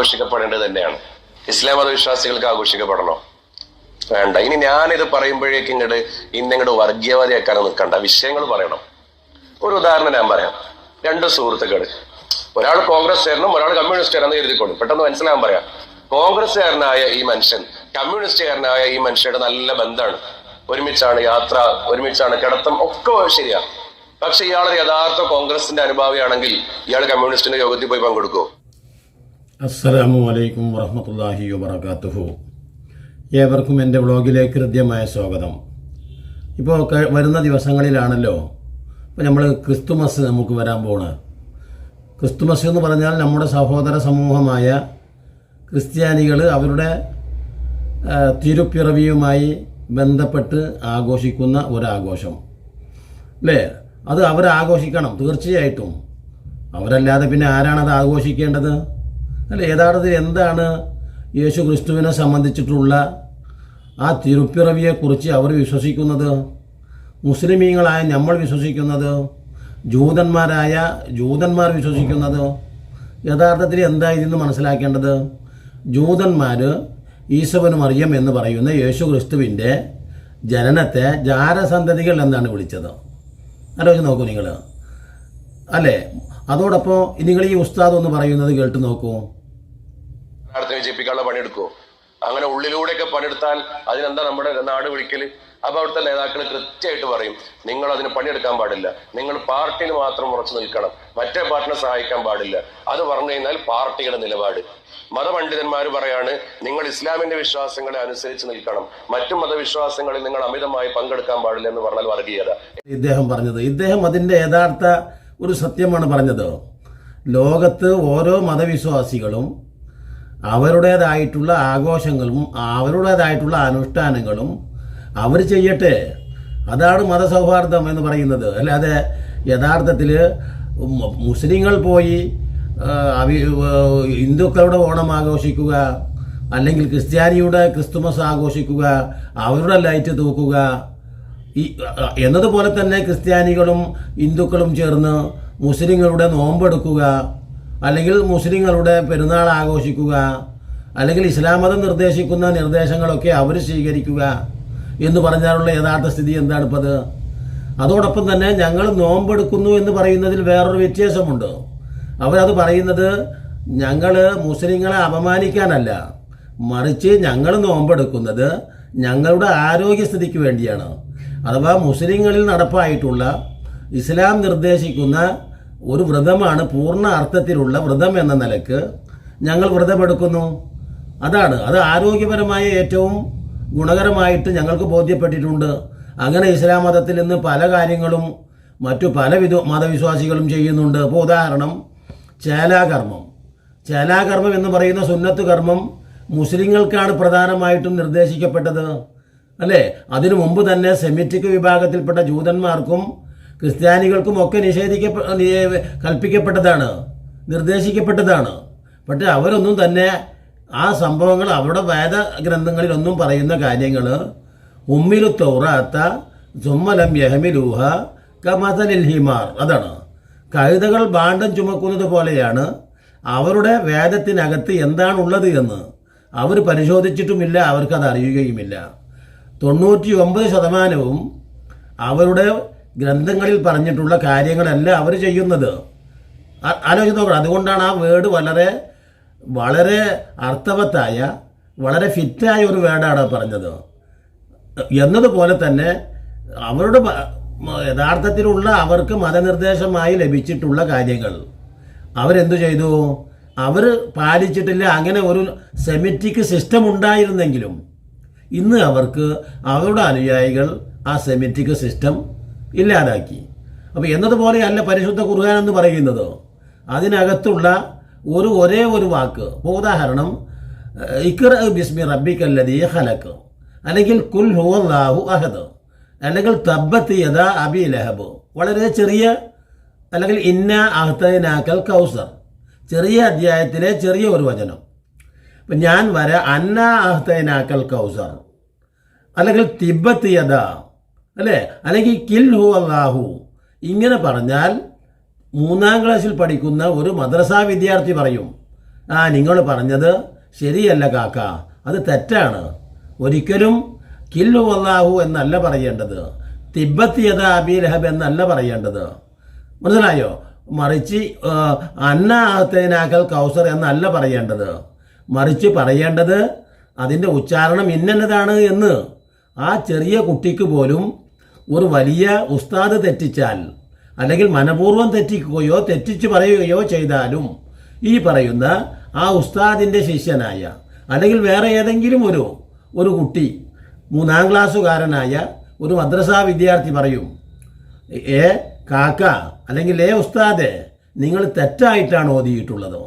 ആഘോഷിക്കപ്പെടേണ്ടത് തന്നെയാണ്. ഇസ്ലാം മതവിശ്വാസികൾക്ക് ആഘോഷിക്കപ്പെടണോ. വേണ്ട. ഇനി ഞാനിത് പറയുമ്പോഴേക്കും ഇങ്ങോട്ട് ഇന്നിങ്ങോട്ട് വർഗീയവാദിയാക്കാൻ നിൽക്കണ്ട. വിഷയങ്ങൾ പറയണം. ഒരു ഉദാഹരണം ഞാൻ പറയാം. രണ്ട് സുഹൃത്തുക്കൾ. ഒരാൾ കോൺഗ്രസ് കോൺഗ്രസ്സുകാരനും ഒരാൾ കമ്മ്യൂണിസ്റ്റ് കമ്മ്യൂണിസ്റ്റുകാരെന്ന് എഴുതി പെട്ടെന്ന് മനസ്സിലാകാൻ പറയാം. കോൺഗ്രസ്സുകാരനായ ഈ മനുഷ്യൻ കമ്മ്യൂണിസ്റ്റുകാരനായ ഈ മനുഷ്യരുടെ നല്ല ബന്ധമാണ്. ഒരുമിച്ചാണ് യാത്ര ഒരുമിച്ചാണ് കിടത്തം ഒക്കെ ശരിയാണ്. പക്ഷെ ഇയാൾ യഥാർത്ഥ കോൺഗ്രസിന്റെ അനുഭാവിയാണെങ്കിൽ ഇയാൾ കമ്മ്യൂണിസ്റ്റിന്റെ യോഗത്തിൽ പോയി പങ്കെടുക്കുമോ അസ്സലാമു അലൈക്കും വറഹമത്തല്ലാഹി വബർക്കാത്തുഹു ഏവർക്കും എന്റെ വ്ളോഗിലേക്ക് ഹൃദ്യമായ സ്വാഗതം. ഇപ്പോൾ വരുന്ന ദിവസങ്ങളിലാണല്ലോ ഇപ്പോൾ നമ്മൾ ക്രിസ്തുമസ് നമുക്ക് വരാൻ പോണ്. ക്രിസ്തുമസ് എന്ന് പറഞ്ഞാൽ നമ്മുടെ സഹോദര സമൂഹമായ ക്രിസ്ത്യാനികൾ അവരുടെ തിരുപ്പിറവിയുമായി ബന്ധപ്പെട്ട് ആഘോഷിക്കുന്ന ഒരാഘോഷം. അല്ലേ? അത് അവർ ആഘോഷിക്കണം തീർച്ചയായിട്ടും. അവരല്ലാതെ പിന്നെ ആരാണത് ആഘോഷിക്കേണ്ടത്? അല്ല യഥാർത്ഥത്തിൽ എന്താണ് യേശു ക്രിസ്തുവിനെ സംബന്ധിച്ചിട്ടുള്ള ആ തിരുപ്പിറവിയെക്കുറിച്ച് അവർ വിശ്വസിക്കുന്നത്? മുസ്ലിമീങ്ങളായ നമ്മൾ വിശ്വസിക്കുന്നത്? ജൂതന്മാരായ ജൂതന്മാർ വിശ്വസിക്കുന്നത്? യഥാർത്ഥത്തിൽ എന്തായിരുന്നു മനസ്സിലാക്കേണ്ടത്? ജൂതന്മാർ ഈശവനും അറിയം എന്ന് പറയുന്ന യേശു ക്രിസ്തുവിന്റെ ജനനത്തെ ജാരസന്തതികൾ എന്നാണ് വിളിച്ചത്. ആലോചിച്ച് നോക്കൂ നിങ്ങൾ അല്ലേ? അതോടൊപ്പം നിങ്ങൾ ഈ ഉസ്താദ് എന്ന് പറയുന്നത് കേട്ട് നോക്കൂ. സ്ഥാനാർത്ഥിനെ ജയിപ്പിക്കാനുള്ള പണിയെടുക്കുമോ അങ്ങനെ ഉള്ളിലൂടെയൊക്കെ പണിയെടുത്താൽ അതിനെന്താ നമ്മുടെ നാട് വിളിക്കൽ? അപ്പൊ അവിടുത്തെ നേതാക്കൾ കൃത്യമായിട്ട് പറയും നിങ്ങൾ അതിന് പണിയെടുക്കാൻ പാടില്ല. നിങ്ങൾ പാർട്ടിന് മാത്രം ഉറച്ചു നിൽക്കണം. മറ്റേ പാർട്ടിനെ സഹായിക്കാൻ പാടില്ല. അത് പറഞ്ഞു കഴിഞ്ഞാൽ പാർട്ടിയുടെ നിലപാട്. മതപണ്ഡിതന്മാർ പറയാണ് നിങ്ങൾ ഇസ്ലാമിന്റെ വിശ്വാസങ്ങളെ അനുസരിച്ച് നിൽക്കണം. മറ്റു മതവിശ്വാസങ്ങളിൽ നിങ്ങൾ അമിതമായി പങ്കെടുക്കാൻ പാടില്ല എന്ന് പറഞ്ഞാൽ വർഗീയത. ഇദ്ദേഹം പറഞ്ഞത് ഇദ്ദേഹം അതിന്റെ യഥാർത്ഥ ഒരു സത്യമാണ് പറഞ്ഞത്. ലോകത്ത് ഓരോ മതവിശ്വാസികളും അവരുടേതായിട്ടുള്ള ആഘോഷങ്ങളും അവരുടേതായിട്ടുള്ള അനുഷ്ഠാനങ്ങളും അവർ ചെയ്യട്ടെ. അതാണ് മതസൗഹാർദ്ദം എന്ന് പറയുന്നത്. അല്ലാതെ യഥാർത്ഥത്തിൽ മുസ്ലിങ്ങൾ പോയി ഹിന്ദുക്കളുടെ ഓണം ആഘോഷിക്കുക അല്ലെങ്കിൽ ക്രിസ്ത്യാനിയുടെ ക്രിസ്തുമസ് ആഘോഷിക്കുക അവരുടെ ലൈറ്റ് തൂക്കുക ഈ എന്നതുപോലെ തന്നെ ക്രിസ്ത്യാനികളും ഹിന്ദുക്കളും ചേർന്ന് മുസ്ലിങ്ങളുടെ നോമ്പെടുക്കുക അല്ലെങ്കിൽ മുസ്ലിങ്ങളുടെ പെരുന്നാൾ ആഘോഷിക്കുക അല്ലെങ്കിൽ ഇസ്ലാം മതം നിർദ്ദേശിക്കുന്ന നിർദ്ദേശങ്ങളൊക്കെ അവർ സ്വീകരിക്കുക എന്ന് പറഞ്ഞാലുള്ള യഥാർത്ഥ സ്ഥിതി എന്താണ് ഇപ്പത് അതോടൊപ്പം തന്നെ ഞങ്ങൾ നോമ്പെടുക്കുന്നു എന്ന് പറയുന്നതിൽ വേറൊരു വ്യത്യാസമുണ്ട്. അവരത് പറയുന്നത് ഞങ്ങൾ മുസ്ലിങ്ങളെ അപമാനിക്കാനല്ല മറിച്ച് ഞങ്ങൾ നോമ്പെടുക്കുന്നത് ഞങ്ങളുടെ ആരോഗ്യസ്ഥിതിക്ക് വേണ്ടിയാണ്. അഥവാ മുസ്ലിങ്ങളിൽ നടപ്പായിട്ടുള്ള ഇസ്ലാം നിർദ്ദേശിക്കുന്ന ഒരു വ്രതമാണ് പൂർണ അർത്ഥത്തിലുള്ള വ്രതം എന്ന നിലയ്ക്ക് ഞങ്ങൾ വ്രതമെടുക്കുന്നു അതാണ്. അത് ആരോഗ്യപരമായ ഏറ്റവും ഗുണകരമായിട്ട് ഞങ്ങൾക്ക് ബോധ്യപ്പെട്ടിട്ടുണ്ട്. അങ്ങനെ ഇസ്ലാം മതത്തിൽ നിന്ന് പല കാര്യങ്ങളും മറ്റു പല വിധ മതവിശ്വാസികളും ചെയ്യുന്നുണ്ട്. ഇപ്പോൾ ഉദാഹരണം ചേലാകർമ്മം. ചേലാകർമ്മം എന്ന് പറയുന്ന സുന്നത്ത് കർമ്മം മുസ്ലിങ്ങൾക്കാണ് പ്രധാനമായിട്ടും നിർദ്ദേശിക്കപ്പെട്ടത്. അല്ലേ? അതിനു മുമ്പ് തന്നെ സെമിറ്റിക് വിഭാഗത്തിൽപ്പെട്ട ജൂതന്മാർക്കും ക്രിസ്ത്യാനികൾക്കും ഒക്കെ നിഷേധിക്കപ്പെ കൽപ്പിക്കപ്പെട്ടതാണ് നിർദ്ദേശിക്കപ്പെട്ടതാണ്. പക്ഷെ അവരൊന്നും തന്നെ ആ സംഭവങ്ങൾ അവരുടെ വേദ ഗ്രന്ഥങ്ങളിലൊന്നും പറയുന്ന കാര്യങ്ങൾ ഉമ്മിലു തൗറാത്ത സുമ്മലം യഹമിലൂഹ കമതലിൽ ഹിമാർ അതാണ്. കഴുതകൾ ബാണ്ടം ചുമക്കുന്നത് പോലെയാണ് അവരുടെ വേദത്തിനകത്ത് എന്താണുള്ളത് എന്ന് അവർ പരിശോധിച്ചിട്ടുമില്ല അവർക്കത് അറിയുകയുമില്ല തൊണ്ണൂറ്റി ഒമ്പത് ശതമാനവും അവരുടെ ഗ്രന്ഥങ്ങളിൽ പറഞ്ഞിട്ടുള്ള കാര്യങ്ങളല്ല അവർ ചെയ്യുന്നത്. ആലോചിച്ച് നോക്കണം. അതുകൊണ്ടാണ് ആ വേർഡ് വളരെ വളരെ അർത്ഥവത്തായ വളരെ ഫിറ്റായ ഒരു വേർഡാണ് പറഞ്ഞത്. എന്നതുപോലെ തന്നെ അവരുടെ യഥാർത്ഥത്തിലുള്ള അവർക്ക് മതനിർദ്ദേശമായി ലഭിച്ചിട്ടുള്ള കാര്യങ്ങൾ. അവരെന്തു ചെയ്തു? അവർ പാലിച്ചിട്ടില്ല. അങ്ങനെ ഒരു സെമിറ്റിക് സിസ്റ്റം ഉണ്ടായിരുന്നെങ്കിലും ഇന്ന് അവർക്ക് അവരുടെ അനുയായികൾ ആ സെമിറ്റിക് സിസ്റ്റം ഇല്ലാതാക്കി. അപ്പോൾ എന്നതുപോലെയല്ല പരിശുദ്ധ ഖുർആൻ എന്ന് പറയുന്നത്. അതിനകത്തുള്ള ഒരു ഒരേ ഒരു വാക്ക്. ഇപ്പോൾ ഉദാഹരണം ഇക്ര ബിസ്മി റബ്ബിക്കല്ലതീ ഹലക്ക് അല്ലെങ്കിൽ കുൽ ഹുവല്ലാഹു അഹദ്. അല്ലെങ്കിൽ തബ്ബത്ത് യദ അബി ലഹബ്. വളരെ ചെറിയ അല്ലെങ്കിൽ ഇന്ന അഹ്തനാക്കൽ കൗസർ. ചെറിയ അധ്യായത്തിലെ ചെറിയ ഒരു വചനം. ഇപ്പം ഞാൻ വര അന്ന അഹ്തനാക്കൽ കൗസർ. അല്ലെങ്കിൽ തിബത്ത് യദ. അല്ലേ? അല്ലെങ്കിൽ കിൽ ഹു അള്ളാഹു ഇങ്ങനെ പറഞ്ഞാൽ മൂന്നാം ക്ലാസ്സിൽ പഠിക്കുന്ന ഒരു മദ്രസാ വിദ്യാർത്ഥി പറയും ആ നിങ്ങൾ പറഞ്ഞത് ശരിയല്ല കാക്ക അത് തെറ്റാണ്. ഒരിക്കലും കില്ലു അള്ളാഹു എന്നല്ല പറയേണ്ടത്. തിബത്ത് യഥ അബി ലഹബ് എന്നല്ല പറയേണ്ടത്. മനസ്സിലായോ? മറിച്ച് അന്ന അഹത്തേനാക്കൽ കൗസർ എന്നല്ല പറയേണ്ടത്. മറിച്ച് പറയേണ്ടത് അതിന്റെ ഉച്ചാരണം ഇന്നതാണ് എന്ന് ആ ചെറിയ കുട്ടിക്ക് പോലും ഒരു വലിയ ഉസ്താദ് തെറ്റിച്ചാൽ അല്ലെങ്കിൽ മനപൂർവം തെറ്റിക്കുകയോ തെറ്റിച്ച് പറയുകയോ ചെയ്താലും ഈ പറയുന്ന ആ ഉസ്താദിന്റെ ശിഷ്യനായ അല്ലെങ്കിൽ വേറെ ഏതെങ്കിലും ഒരു ഒരു കുട്ടി മൂന്നാം ക്ലാസ്സുകാരനായ ഒരു മദ്രസാ വിദ്യാർത്ഥി പറയും ഏ കാക്ക അല്ലെങ്കിൽ ഏ ഉസ്താദെ നിങ്ങൾ തെറ്റായിട്ടാണ് ഓതിയിട്ടുള്ളത്.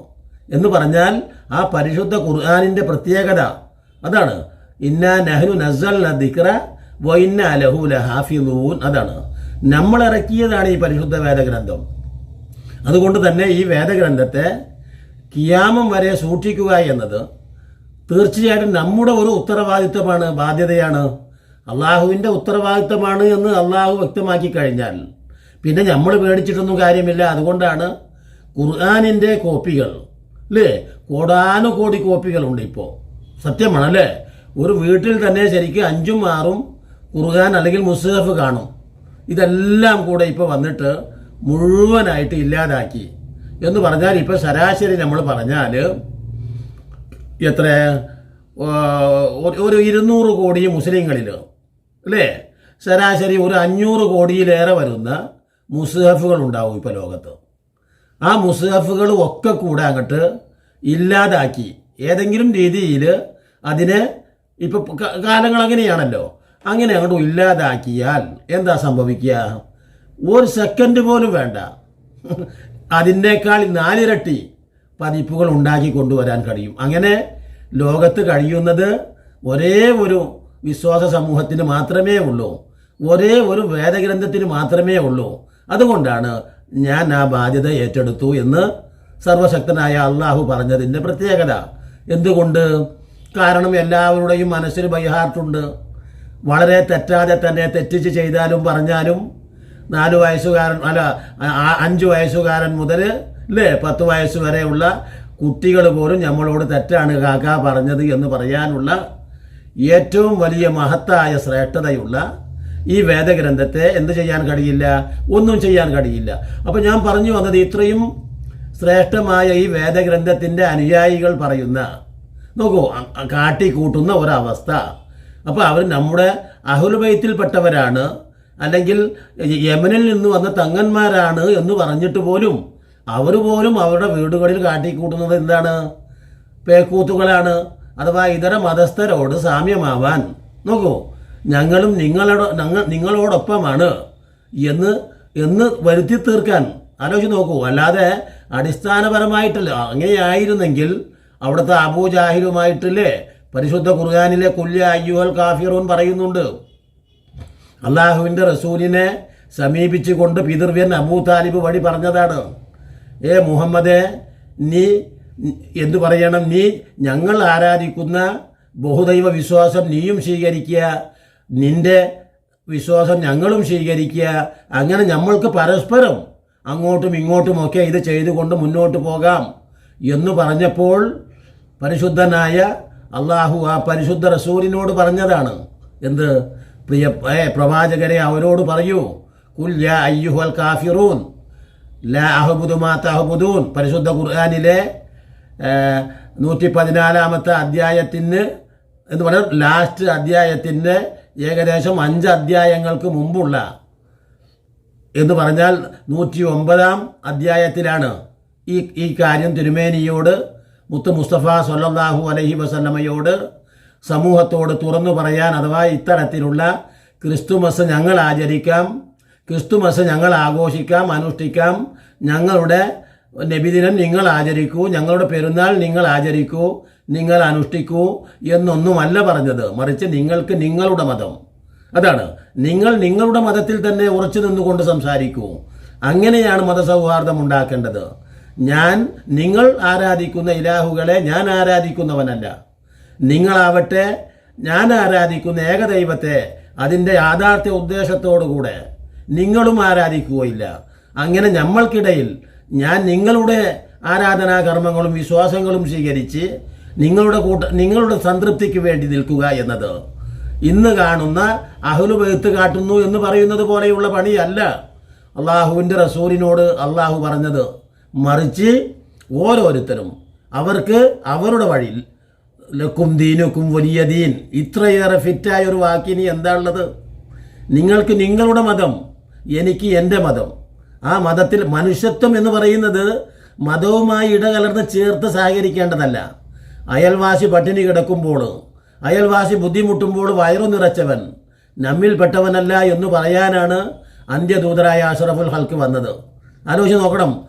എന്ന് പറഞ്ഞാൽ ആ പരിശുദ്ധ ഖുർആാനിന്റെ പ്രത്യേകത അതാണ്. ഇന്ന നഹ്നു നസൽ ദിക്ര വൈന്ന ലഹു ഹാഫിദൂൻ അതാണ്. നമ്മൾ ഇറക്കിയതാണ് ഈ പരിശുദ്ധ വേദഗ്രന്ഥം. അതുകൊണ്ട് തന്നെ ഈ വേദഗ്രന്ഥത്തെ കിയാമം വരെ സൂക്ഷിക്കുക എന്നത് തീർച്ചയായിട്ടും നമ്മുടെ ഒരു ഉത്തരവാദിത്വമാണ് ബാധ്യതയാണ്. അള്ളാഹുവിന്റെ ഉത്തരവാദിത്തമാണ് എന്ന് അള്ളാഹു വ്യക്തമാക്കി കഴിഞ്ഞാൽ പിന്നെ നമ്മൾ പേടിച്ചിട്ടൊന്നും കാര്യമില്ല. അതുകൊണ്ടാണ് ഖുർആാനിന്റെ കോപ്പികൾ അല്ലേ കോടാനുകോടി കോപ്പികളുണ്ട് ഇപ്പോൾ സത്യമാണ് അല്ലേ ഒരു വീട്ടിൽ തന്നെ ശരിക്കും അഞ്ചും ആറും ഖുർആൻ അല്ലെങ്കിൽ മുസ്ഹഫ് കാണും. ഇതെല്ലാം കൂടെ ഇപ്പോൾ വന്നിട്ട് മുഴുവനായിട്ട് ഇല്ലാതാക്കി. എന്ന് പറഞ്ഞാൽ ഇപ്പോൾ ശരാശരി നമ്മൾ പറഞ്ഞാൽ എത്ര? ഒരു- ഇരുന്നൂറ് കോടി മുസ്ലിങ്ങളിൽ അല്ലേ? ശരാശരി ഒരു അഞ്ഞൂറ് കോടിയിലേറെ വരുന്ന മുസ്ഹഫുകൾ ഉണ്ടാവും ഇപ്പോൾ ലോകത്ത്. ആ മുസ്ഹഫുകൾ ഒക്കെ കൂടെ അങ്ങോട്ട് ഇല്ലാതാക്കി. ഏതെങ്കിലും രീതിയിൽ അതിനെ ഇപ്പോൾ കാലങ്ങൾ അങ്ങനെയാണല്ലോ. അങ്ങനെ അങ്ങോട്ട് ഇല്ലാതാക്കിയാൽ എന്താ സംഭവിക്കുക? ഒരു സെക്കൻഡ് പോലും വേണ്ട. അതിനേക്കാൾ നാലിരട്ടി പതിപ്പുകൾ ഉണ്ടാക്കി കൊണ്ടുവരാൻ കഴിയും. അങ്ങനെ ലോകത്ത് കഴിയുന്നത് ഒരേ ഒരു വിശ്വാസ സമൂഹത്തിന് മാത്രമേ ഉള്ളൂ. ഒരേ ഒരു വേദഗ്രന്ഥത്തിന് മാത്രമേ ഉള്ളൂ. അതുകൊണ്ടാണ് ഞാൻ ആ ബാധ്യത ഏറ്റെടുത്തു എന്ന് സർവശക്തനായ അള്ളാഹു പറഞ്ഞതിന്റെ പ്രത്യേകത. എന്തുകൊണ്ട്? കാരണം എല്ലാവരുടെയും മനസ്സിൽ ബൈഹാർട്ടുണ്ട്. വളരെ തെറ്റാതെ തന്നെ തെറ്റിച്ച് ചെയ്താലും പറഞ്ഞാലും നാല് വയസ്സുകാരൻ അല്ല അഞ്ച് വയസ്സുകാരൻ മുതൽ അല്ലേ പത്ത് വയസ്സ് വരെയുള്ള കുട്ടികൾ പോലും നമ്മളോട് തെറ്റാണ് കാക്ക പറഞ്ഞത് എന്ന് പറയാനുള്ള ഏറ്റവും വലിയ മഹത്തായ ശ്രേഷ്ഠതയുള്ള ഈ വേദഗ്രന്ഥത്തെ എന്ത് ചെയ്യാൻ കഴിയില്ല? ഒന്നും ചെയ്യാൻ കഴിയില്ല. അപ്പോൾ ഞാൻ പറഞ്ഞു വന്നത് ഇത്രയും ശ്രേഷ്ഠമായ ഈ വേദഗ്രന്ഥത്തിന്റെ അനുയായികൾ പറയുന്ന നോക്കൂ കാട്ടിക്കൂട്ടുന്ന ഒരവസ്ഥ. അപ്പോൾ അവർ നമ്മുടെ അഹുൽബൈത്തിൽപ്പെട്ടവരാണ്. അല്ലെങ്കിൽ യമനിൽ നിന്ന് വന്ന തങ്ങന്മാരാണ് എന്ന് പറഞ്ഞിട്ട് പോലും അവർ പോലും അവരുടെ വീടുകളിൽ കാട്ടിക്കൂട്ടുന്നത് എന്താണ്? പേക്കൂത്തുകളാണ്. അഥവാ ഇതര മതസ്ഥരോട് സാമ്യമാവാൻ. നോക്കൂ ഞങ്ങളും നിങ്ങളോട് ഞങ്ങൾ നിങ്ങളോടൊപ്പമാണ് എന്ന് എന്ന് വരുത്തി തീർക്കാൻ. ആലോചിച്ച് നോക്കൂ അല്ലാതെ അടിസ്ഥാനപരമായിട്ടല്ല. അങ്ങനെയായിരുന്നെങ്കിൽ അവിടുത്തെ അബൂജാഹിലുമായിട്ടില്ലേ പരിശുദ്ധ ഖുർആാനിലെ കുല്യ അയ്യുഹൽ കാഫിറൂൻ പറയുന്നുണ്ട്. അള്ളാഹുവിന്റെ റസൂലിനെ സമീപിച്ചുകൊണ്ട് പിതൃവ്യൻ അബൂ താലിബ് വഴി പറഞ്ഞതാണ്. ഏ മുഹമ്മദെ നീ എന്തു പറയണം? നീ ഞങ്ങൾ ആരാധിക്കുന്ന ബഹുദൈവ വിശ്വാസം നീയും സ്വീകരിക്കുക. നിന്റെ വിശ്വാസം ഞങ്ങളും സ്വീകരിക്കുക. അങ്ങനെ നമ്മൾക്ക് പരസ്പരം അങ്ങോട്ടും ഇങ്ങോട്ടുമൊക്കെ ഇത് ചെയ്തുകൊണ്ട് മുന്നോട്ട് പോകാം. എന്ന് പറഞ്ഞപ്പോൾ പരിശുദ്ധനായ അള്ളാഹു ആ പരിശുദ്ധ റസൂലിനോട് പറഞ്ഞതാണ്. എന്ത്? പ്രിയ പ്രവാചകരെ അവരോട് പറയൂ. കുൽ യാ അയ്യുഹൽ കാഫിറൂൻ. ലാ അഹബുദു മാ തഹബുദൂൻ. പരിശുദ്ധ ഖുർആാനിലെ നൂറ്റി പതിനാലാമത്തെ അധ്യായത്തിന് എന്ന് പറയുന്നത് ലാസ്റ്റ് അധ്യായത്തിന്റെ ഏകദേശം അഞ്ച് അധ്യായങ്ങൾക്ക് മുമ്പുള്ള എന്ന് പറഞ്ഞാൽ നൂറ്റി ഒമ്പതാം അധ്യായത്തിലാണ് ഈ ഈ കാര്യം തിരുമേനിയോട് മുത്ത് മുസ്തഫ സൊല്ലാഹു അലഹി വസല്ലമയോട് സമൂഹത്തോട് തുറന്നു പറയാൻ അഥവാ ഇത്തരത്തിലുള്ള ക്രിസ്തുമസ് ഞങ്ങൾ ആചരിക്കാം ക്രിസ്തുമസ് ഞങ്ങൾ ആഘോഷിക്കാം അനുഷ്ഠിക്കാം. ഞങ്ങളുടെ നബിദിനം നിങ്ങൾ ആചരിക്കൂ ഞങ്ങളുടെ പെരുന്നാൾ നിങ്ങൾ ആചരിക്കൂ നിങ്ങൾ അനുഷ്ഠിക്കൂ എന്നൊന്നുമല്ല പറഞ്ഞത്. മറിച്ച് നിങ്ങൾക്ക് നിങ്ങളുടെ മതം. അതാണ്. നിങ്ങൾ നിങ്ങളുടെ മതത്തിൽ തന്നെ ഉറച്ചു നിന്നുകൊണ്ട് സംസാരിക്കൂ. അങ്ങനെയാണ് മതസൗഹാർദ്ദം ഉണ്ടാക്കേണ്ടത്. ഞാൻ നിങ്ങൾ ആരാധിക്കുന്ന ഇലാഹുകളെ ഞാൻ ആരാധിക്കുന്നവനല്ല. നിങ്ങളാവട്ടെ ഞാൻ ആരാധിക്കുന്ന ഏകദൈവത്തെ അതിന്റെ യാഥാർത്ഥ്യ ഉദ്ദേശത്തോടുകൂടെ നിങ്ങളും ആരാധിക്കുകയില്ല. അങ്ങനെ നമ്മൾക്കിടയിൽ ഞാൻ നിങ്ങളുടെ ആരാധനാ കർമ്മങ്ങളും വിശ്വാസങ്ങളും സ്വീകരിച്ച് നിങ്ങളുടെ കൂട്ട നിങ്ങളുടെ സംതൃപ്തിക്ക് വേണ്ടി നിൽക്കുക എന്നത്. ഇന്ന് കാണുന്ന അഹുലു അഹ്ലുബെയ്ത്ത് കാട്ടുന്നു എന്ന് പറയുന്നത് പോലെയുള്ള പണിയല്ല. അള്ളാഹുവിന്റെ റസൂലിനോട് അള്ളാഹു പറഞ്ഞത്. മറിച്ച് ഓരോരുത്തരും അവർക്ക് അവരുടെ വഴിയിൽ ലക്കും ദീനുക്കും വലിയ ദീൻ. ഇത്രയേറെ ഫിറ്റായ ഒരു വാക്കിനി എന്താണുള്ളത്? നിങ്ങൾക്ക് നിങ്ങളുടെ മതം എനിക്ക് എന്റെ മതം. ആ മതത്തിൽ മനുഷ്യത്വം എന്ന് പറയുന്നത് മതവുമായി ഇടകലർന്ന് ചേർത്ത് സഹകരിക്കേണ്ടതല്ല. അയൽവാസി പട്ടിണി കിടക്കുമ്പോൾ അയൽവാസി ബുദ്ധിമുട്ടുമ്പോൾ വയറു നിറച്ചവൻ നമ്മിൽപ്പെട്ടവനല്ല എന്ന് പറയാനാണ് അന്ത്യദൂതരായ അഷറഫുൽ ഹൽക്ക് വന്നത്. ആലോചിച്ച് നോക്കണം.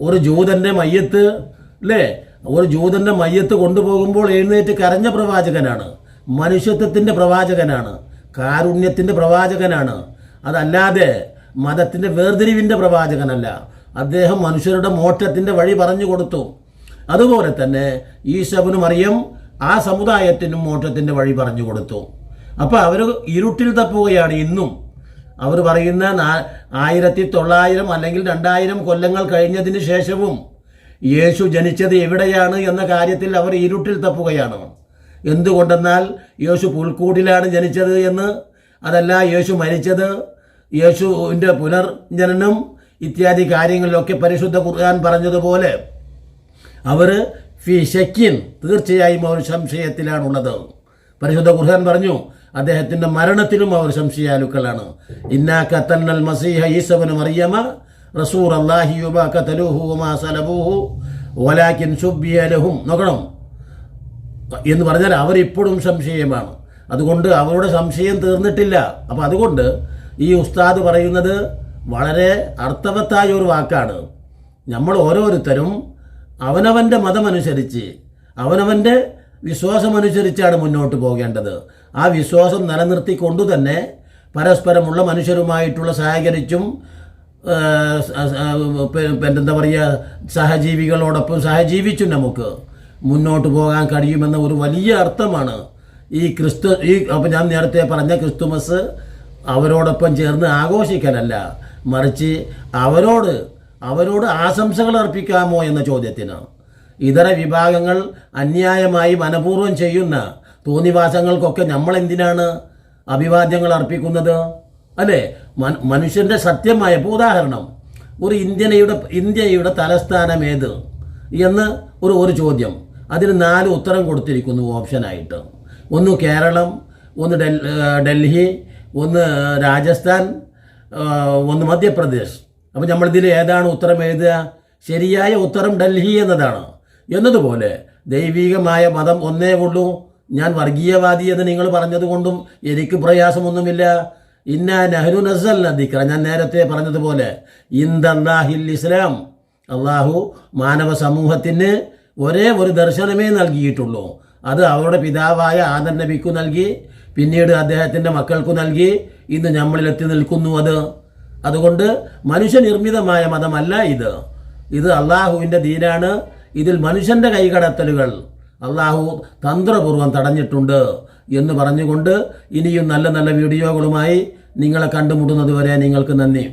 ഒരു ജൂതന്റെ മയ്യത്ത് അല്ലേ ഒരു ജൂതന്റെ മയ്യത്ത് കൊണ്ടുപോകുമ്പോൾ എഴുന്നേറ്റ് കരഞ്ഞ പ്രവാചകനാണ്. മനുഷ്യത്വത്തിന്റെ പ്രവാചകനാണ്. കാരുണ്യത്തിന്റെ പ്രവാചകനാണ്. അതല്ലാതെ മതത്തിന്റെ വേർതിരിവിന്റെ പ്രവാചകനല്ല. അദ്ദേഹം മനുഷ്യരുടെ മോക്ഷത്തിന്റെ വഴി പറഞ്ഞു കൊടുത്തു. അതുപോലെ തന്നെ ഈശബിന് മറിയം ആ സമുദായത്തിനും മോക്ഷത്തിന്റെ വഴി പറഞ്ഞു കൊടുത്തു. അപ്പൊ അവർ ഇരുട്ടിൽ തപ്പുകയാണ് ഇന്നും. അവർ പറയുന്ന ആയിരത്തി തൊള്ളായിരം അല്ലെങ്കിൽ രണ്ടായിരം കൊല്ലങ്ങൾ കഴിഞ്ഞതിന് ശേഷവും യേശു ജനിച്ചത് എവിടെയാണ് എന്ന കാര്യത്തിൽ അവർ ഇരുട്ടിൽ തപ്പുകയാണ്. എന്തുകൊണ്ടെന്നാൽ യേശു പുൽക്കൂടിലാണ് ജനിച്ചത് എന്ന് അതല്ല യേശു മരിച്ചത് യേശുവിന്റെ പുനർജനനം ഇത്യാദി കാര്യങ്ങളിലൊക്കെ പരിശുദ്ധ ഖുർആൻ പറഞ്ഞതുപോലെ അവർ ഫി ഷക്കിൻ തീർച്ചയായും അവർ സംശയത്തിലാണുള്ളത്. പരിശുദ്ധ ഖുർആൻ പറഞ്ഞു അദ്ദേഹത്തിന്റെ മരണത്തിലും അവർ സംശയാലുക്കളാണ്. ഇന്നാ കത്തന്നൽ മസീഹ ഈസബന് മറിയമ റസൂർ അല്ലാഹി വമാ ഖതലൂഹു സലബൂഹു വലാകിൻ ശുബ്ബിയ ലഹും. നോക്കണം. എന്ന് പറഞ്ഞാൽ അവരിപ്പോഴും സംശയമാണ്. അതുകൊണ്ട് അവരുടെ സംശയം തീർന്നിട്ടില്ല. അപ്പം അതുകൊണ്ട് ഈ ഉസ്താദ് പറയുന്നത് വളരെ അർത്ഥവത്തായ ഒരു വാക്കാണ്. നമ്മൾ ഓരോരുത്തരും അവനവന്റെ മതമനുസരിച്ച് അവനവന്റെ വിശ്വാസമനുസരിച്ചാണ് മുന്നോട്ട് പോകേണ്ടത്. ആ വിശ്വാസം നിലനിർത്തിക്കൊണ്ടു തന്നെ പരസ്പരമുള്ള മനുഷ്യരുമായിട്ടുള്ള സഹകരിച്ചും എന്താ പറയുക സഹജീവികളോടൊപ്പം സഹജീവിച്ചും നമുക്ക് മുന്നോട്ട് പോകാൻ കഴിയുമെന്ന ഒരു വലിയ അർത്ഥമാണ് ഈ ക്രിസ്തു ഈ അപ്പം ഞാൻ നേരത്തെ പറഞ്ഞ ക്രിസ്തുമസ് അവരോടൊപ്പം ചേർന്ന് ആഘോഷിക്കലല്ല. മറിച്ച് അവരോട് അവരോട് ആശംസകൾ അർപ്പിക്കാമോ എന്ന ചോദ്യത്തിന് ഇതര വിഭാഗങ്ങൾ അന്യായമായി മനഃപൂർവം ചെയ്യുന്ന തോന്നിവാസങ്ങൾക്കൊക്കെ നമ്മൾ എന്തിനാണ് അഭിവാദ്യങ്ങൾ അർപ്പിക്കുന്നത്? അല്ലേ? മനുഷ്യന്റെ സത്യമായ ഉദാഹരണം ഒരു ഇന്ത്യനയുടെ ഇന്ത്യയുടെ തലസ്ഥാനം ഏത്? എന്ന് ഒരു ഒരു ചോദ്യം. അതിന് നാല് ഉത്തരം കൊടുത്തിരിക്കുന്നു ഓപ്ഷനായിട്ട്. ഒന്ന് കേരളം ഒന്ന് ഡൽഹി ഒന്ന് രാജസ്ഥാൻ ഒന്ന് മധ്യപ്രദേശ്. അപ്പോൾ നമ്മളിതിൽ ഏതാണ് ഉത്തരം എഴുതുക? ശരിയായ ഉത്തരം ഡൽഹി എന്നതാണ്. എന്നതുപോലെ ദൈവികമായ മതം ഒന്നേ ഉള്ളൂ. ഞാൻ വർഗീയവാദി എന്ന് നിങ്ങൾ പറഞ്ഞതുകൊണ്ടും എനിക്ക് പ്രയാസമൊന്നുമില്ല. ഇന്ന നെഹ്റു നസൽ നദിക്കറ ഞാൻ നേരത്തെ പറഞ്ഞതുപോലെ ഇന്ദാഹിൽ ഇസ്ലാം. അള്ളാഹു മാനവ സമൂഹത്തിന് ഒരേ ഒരു ദർശനമേ നൽകിയിട്ടുള്ളൂ. അത് അവരുടെ പിതാവായ ആദൻ നബിക്കു നൽകി പിന്നീട് അദ്ദേഹത്തിന്റെ മക്കൾക്കു നൽകി. ഇന്ന് നമ്മളിലെത്തി നിൽക്കുന്നു അത്. അതുകൊണ്ട് മനുഷ്യനിർമ്മിതമായ മതമല്ല ഇത്. ഇത് അള്ളാഹുവിന്റെ ദീനാണ്. ഇതിൽ മനുഷ്യന്റെ കൈകടത്തലുകൾ അള്ളാഹു തന്ത്രപൂർവം തടഞ്ഞിട്ടുണ്ട് എന്ന് പറഞ്ഞുകൊണ്ട് ഇനിയും നല്ല നല്ല വീഡിയോകളുമായി നിങ്ങളെ കണ്ടുമുട്ടുന്നത് വരെ നിങ്ങൾക്ക് നന്ദി.